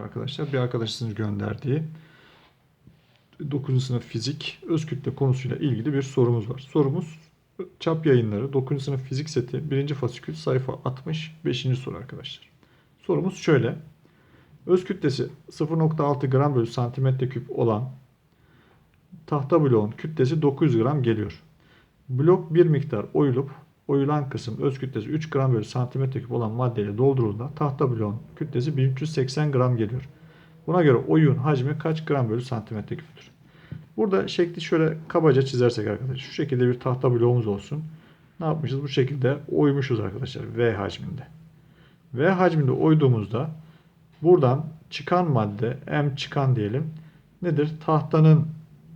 arkadaşlar. Bir arkadaşınızın gönderdiği 9. sınıf fizik öz kütle konusuyla ilgili bir sorumuz var. Sorumuz çap yayınları 9. sınıf fizik seti 1. fasikül sayfa 65. soru arkadaşlar. Sorumuz şöyle. Öz kütlesi 0.6 gram bölü santimetre küp olan tahta bloğun kütlesi 900 gram geliyor. Blok bir miktar oyulup oyulan kısım öz kütlesi 3 gram bölü santimetre küp olan maddeyle doldurulduğunda tahta bloğun kütlesi 1380 gram geliyor. Buna göre oyun hacmi kaç gram bölü santimetre küptür? Burada şekli şöyle kabaca çizersek arkadaşlar. Şu şekilde bir tahta bloğumuz olsun. Ne yapmışız? Bu şekilde oymuşuz arkadaşlar. V hacminde. V hacminde oyduğumuzda buradan çıkan madde M çıkan diyelim. Nedir? Tahtanın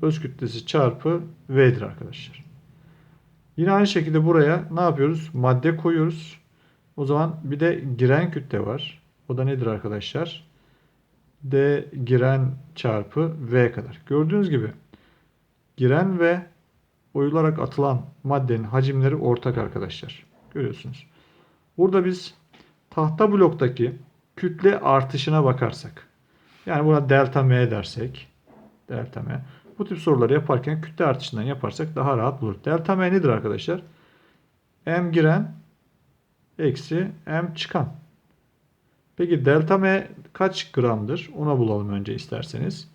öz kütlesi çarpı V'dir arkadaşlar. Yine aynı şekilde buraya ne yapıyoruz? Madde koyuyoruz. O zaman bir de giren kütle var. O da nedir arkadaşlar? D giren çarpı V kadar. Gördüğünüz gibi giren ve oyularak atılan maddenin hacimleri ortak arkadaşlar. Görüyorsunuz. Burada biz tahta bloktaki kütle artışına bakarsak yani buna delta M dersek delta M bu tip soruları yaparken kütle artışından yaparsak daha rahat bulur. Delta M nedir arkadaşlar? M giren eksi M çıkan. Peki delta M kaç gramdır? Ona bulalım önce isterseniz.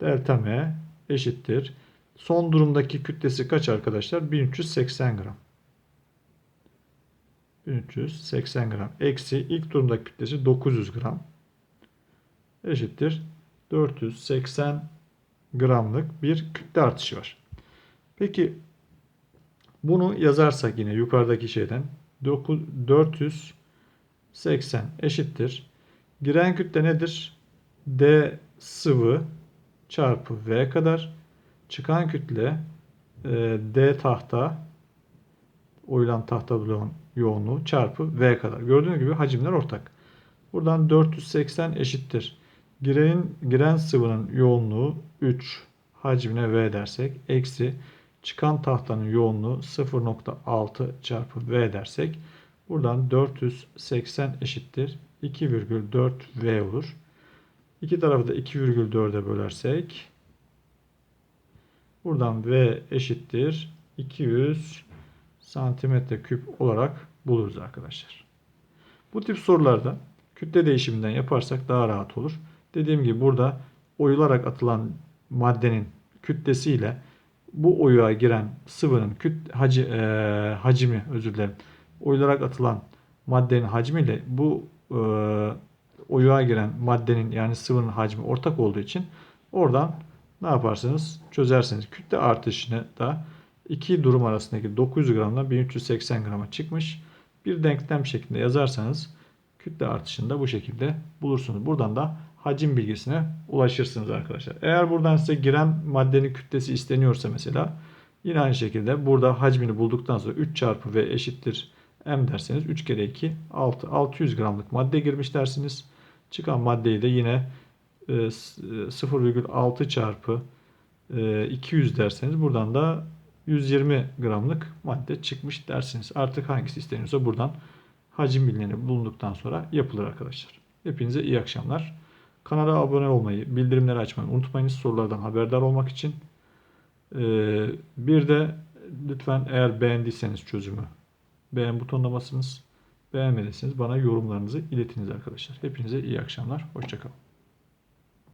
Delta M eşittir. Son durumdaki kütlesi kaç arkadaşlar? 1380 gram. 1380 gram. Eksi ilk durumdaki kütlesi 900 gram. Eşittir. 480 gramlık bir kütle artışı var. Peki bunu yazarsak yine yukarıdaki şeyden 480 eşittir. Giren kütle nedir? D sıvı çarpı V kadar. Çıkan kütle e, D tahta oyulan tahta bloğun yoğunluğu çarpı V kadar. Gördüğünüz gibi hacimler ortak. Buradan 480 eşittir. Girenin, giren sıvının yoğunluğu 3 hacmine V dersek eksi çıkan tahtanın yoğunluğu 0.6 çarpı V dersek buradan 480 eşittir 2,4 V olur. İki tarafı da 2,4'e bölersek buradan V eşittir 200 santimetre küp olarak buluruz arkadaşlar. Bu tip sorularda kütle değişiminden yaparsak daha rahat olur. Dediğim gibi burada oyularak atılan maddenin kütlesiyle bu oyuğa giren sıvının küt, haci, e, hacmi özür dilerim. Oyularak atılan maddenin hacmiyle bu e, oyuğa giren maddenin yani sıvının hacmi ortak olduğu için oradan ne yaparsınız? Çözersiniz. Kütle artışını da iki durum arasındaki 900 gramdan 1380 grama çıkmış. Bir denklem şeklinde yazarsanız kütle artışını da bu şekilde bulursunuz. Buradan da hacim bilgisine ulaşırsınız arkadaşlar. Eğer buradan size giren maddenin kütlesi isteniyorsa mesela yine aynı şekilde burada hacmini bulduktan sonra 3 çarpı V eşittir M derseniz 3 kere 2 6 600 gramlık madde girmiş dersiniz. Çıkan maddeyi de yine 0,6 çarpı 200 derseniz buradan da 120 gramlık madde çıkmış dersiniz. Artık hangisi isteniyorsa buradan hacim bilineni bulunduktan sonra yapılır arkadaşlar. Hepinize iyi akşamlar. Kanala abone olmayı, bildirimleri açmayı unutmayınız sorulardan haberdar olmak için. Bir de lütfen eğer beğendiyseniz çözümü beğen butonuna basınız. Beğenmediyseniz bana yorumlarınızı iletiniz arkadaşlar. Hepinize iyi akşamlar. Hoşçakalın.